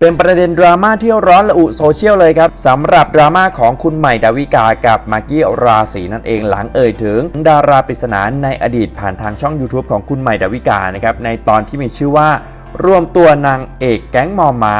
เป็นประเด็นดราม่าที่ร้อนระอุโซเชียลเลยครับสำหรับดราม่าของคุณใหม่ดาวิกากับมากกี้ราศีนั่นเองหลังเอ่ยถึง ดาราปริศนาในอดีตผ่านทางช่อง YouTube ของคุณใหม่ดาวิกานะครับในตอนที่มีชื่อว่า รวมตัวนางเอกแก๊งมอม้า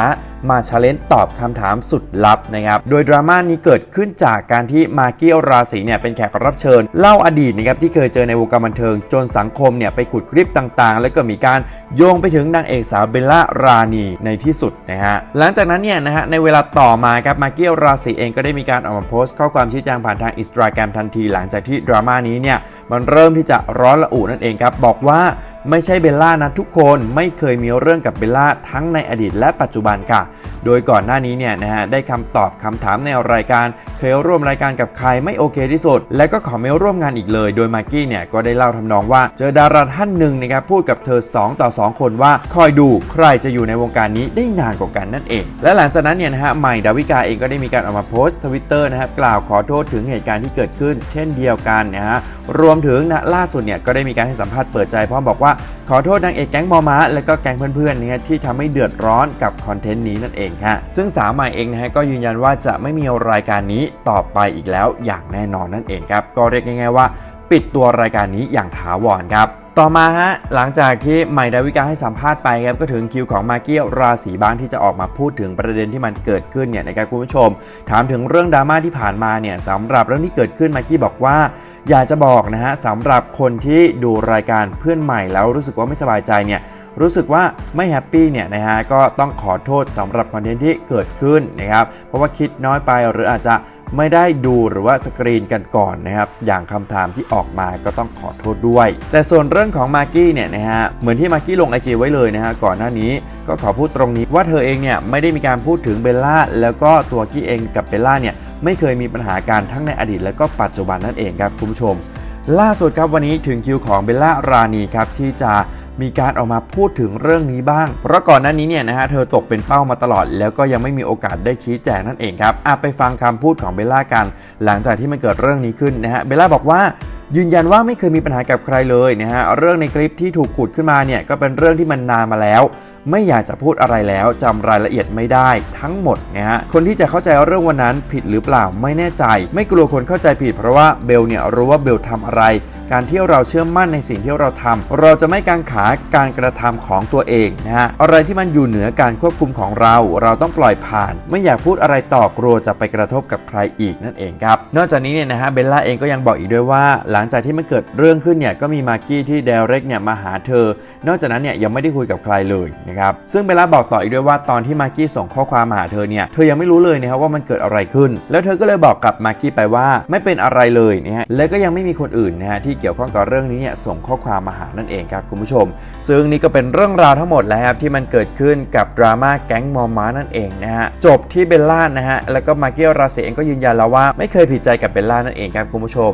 มาชาเลนจ์ตอบคำถามสุดลับนะครับ โดยดราม่านี้เกิดขึ้นจากการที่มากกี้ราศีเนี่ยเป็นแขกรับเชิญ เล่าอดีตนะครับที่เคยเจอในวงการบันเทิง จนสังคมเนี่ยไปขุดคลิปต่างๆ แล้วก็มีการโยงไปถึงนางเอกสาวเบลล่ารานีในที่สุดนะฮะหลังจากนั้นเนี่ยนะฮะในเวลาต่อมาครับมากกี้ราศีเองก็ได้มีการออกมาโพสต์ข้อความชี้แจงผ่านทางอินสตาแกรมทันที หลังจากที่ดราม่านี้เนี่ยมันเริ่มที่จะร้อนระอุนั่นเองครับบอกว่า ไม่ใช่เบลล่านะทุกคนไม่เคยมีเรื่องกับเบลล่าทั้งในอดีตและปัจจุบันค่ะโดยก่อนหน้านี้เนี่ยนะฮะได้คำตอบคำถามในรายการเคยร่วมรายการกับใครไม่โอเคที่สุด และก็ขอไม่ร่วมงานอีกเลย โดยมากกี้เนี่ยก็ได้เล่าทำนองว่า เจอดาราท่านหนึ่งนะครับพูดกับเธอ 2 ต่อ 2 คนว่าคอยดูใครจะอยู่ในวงการนี้ได้นานกว่ากันนั่นเอง และหลังจากนั้นเนี่ยนะฮะใหม่ดาวิกาเองก็ได้มีการออกมาโพสต์ทวิตเตอร์นะครับกล่าวขอโทษถึงเหตุการณ์ที่เกิดขึ้น เช่นเดียวกันนะฮะรวมถึงนะล่าสุดเนี่ยก็ได้มีการให้สัมภาษณ์เปิดใจพร้อมบอกว่าขอโทษนางเอกแก๊งมอม้าและก็แก๊งเพื่อนๆเนี่ยที่ทำให้เดือดร้อนกับคอนเทนต์นี้นั่นเองฮะซึ่งสาวใหม่เองนะฮะก็ยืนยันว่าจะไม่มีรายการนี้ต่อไปอีกแล้วอย่างแน่นอนนั่นเองครับก็เรียกง่ายๆว่า ปิดตัวรายการนี้อย่างถาวรครับ ต่อมาฮะหลังจากที่ใหม่ดาวิกาให้สัมภาษณ์ไปครับก็ถึงคิวของมากกี้ราศีบ้างที่จะออกมาพูดถึงประเด็นที่มันเกิดขึ้นเนี่ยนะครับคุณผู้ชม ถามถึงเรื่องดราม่าที่ผ่านมาเนี่ยสำหรับเรื่องที่เกิดขึ้นมากกี้บอกว่า อยากจะบอกนะฮะสำหรับคนที่ดูรายการเพื่อนใหม่แล้วรู้สึกว่าไม่สบายใจเนี่ยรู้สึกว่าไม่แฮปปี้เนี่ยนะฮะก็ต้องขอโทษสำหรับคอนเทนต์ที่เกิดขึ้นนะครับเพราะว่าคิดน้อยไปหรืออาจจะ ไม่ได้ดูหรือว่าสกรีนกันก่อนนะครับ อย่างคำถามที่ออกมาก็ต้องขอโทษด้วย แต่ส่วนเรื่องของมากกี้เนี่ยนะฮะ เหมือนที่มากกี้ลงไอจีไว้เลยนะฮะ ก่อนหน้านี้ก็ขอพูดตรงนี้ว่าเธอเองเนี่ยไม่ได้มีการพูดถึงเบลล่า แล้วก็ตัวกี้เองกับเบลล่าเนี่ยไม่เคยมีปัญหาการทั้งในอดีตและก็ปัจจุบันนั่นเองครับคุณผู้ชม ล่าสุดครับวันนี้ถึงคิวของเบลล่ารานีครับที่จะมีการออกมาพูดถึงเรื่องนี้บ้าง เพราะก่อนหน้านี้เนี่ยนะฮะเธอตกเป็นเป้ามาตลอด แล้วก็ยังไม่มีโอกาสได้ชี้แจงนั่นเองครับอะไปฟังคำพูดของเบลล่ากัน หลังจากที่มันเกิดเรื่องนี้ขึ้นนะฮะเบลล่าบอกว่า ยืนยันว่าไม่เคยมีปัญหากับใครเลยนะฮะ เรื่องในคลิปที่ถูกขุดขึ้นมาเนี่ยก็เป็นเรื่องที่มันนานมาแล้ว ไม่อยากจะพูดอะไรแล้วจำรายละเอียดไม่ได้ทั้งหมดนะฮะ คนที่จะเข้าใจเรื่องวันนั้นผิดหรือเปล่าไม่แน่ใจ ไม่กลัวคนเข้าใจผิดเพราะว่าเบลเนี่ยรู้ว่าเบลทำอะไร การที่เราเชื่อมั่นในสิ่งที่เราทำเราจะไม่กังขาการกระทำของตัวเองนะฮะอะไรที่มันอยู่เหนือการควบคุมของเรา เราต้องปล่อยผ่าน ไม่อยากพูดอะไรต่อกลัวจะไปกระทบกับใครอีกนั่นเองครับนอกจากนี้เนี่ยนะฮะเบลล่าเองก็ยังบอกอีกด้วยว่า หลังจากที่มันเกิดเรื่องขึ้นเนี่ยก็มีมากกี้ที่เดลเร็กเนี่ยมาหาเธอ นอกจากนั้นเนี่ยยังไม่ได้คุยกับใครเลยนะครับซึ่งเบลล่าบอกต่ออีกด้วยว่าตอนที่มากกี้ส่งข้อความมาหาเธอเนี่ยเธอยังไม่รู้เลยนะครับว่ามันเกิดอะไรขึ้น แล้วเธอก็เลยบอกกับมากกี้ไปว่าไม่เป็นอะไรเลยนะฮะและก็ยังไม่มีคนอื่นนะฮะที่เกี่ยวข้องกับเรื่องนี้เนี่ยส่งข้อความมาหานั่นเองครับคุณผู้ชม ซึ่งนี่ก็เป็นเรื่องราวทั้งหมดแล้วครับที่มันเกิดขึ้นกับดราม่าแก๊งมอมม้านั่นเองนะฮะจบที่เบลล่านะฮะแล้วก็มาเกี้ราเซเองก็ยืนยันแล้วว่าไม่เคยผิดใจกับเบลล่านั่นเองครับคุณผู้ชม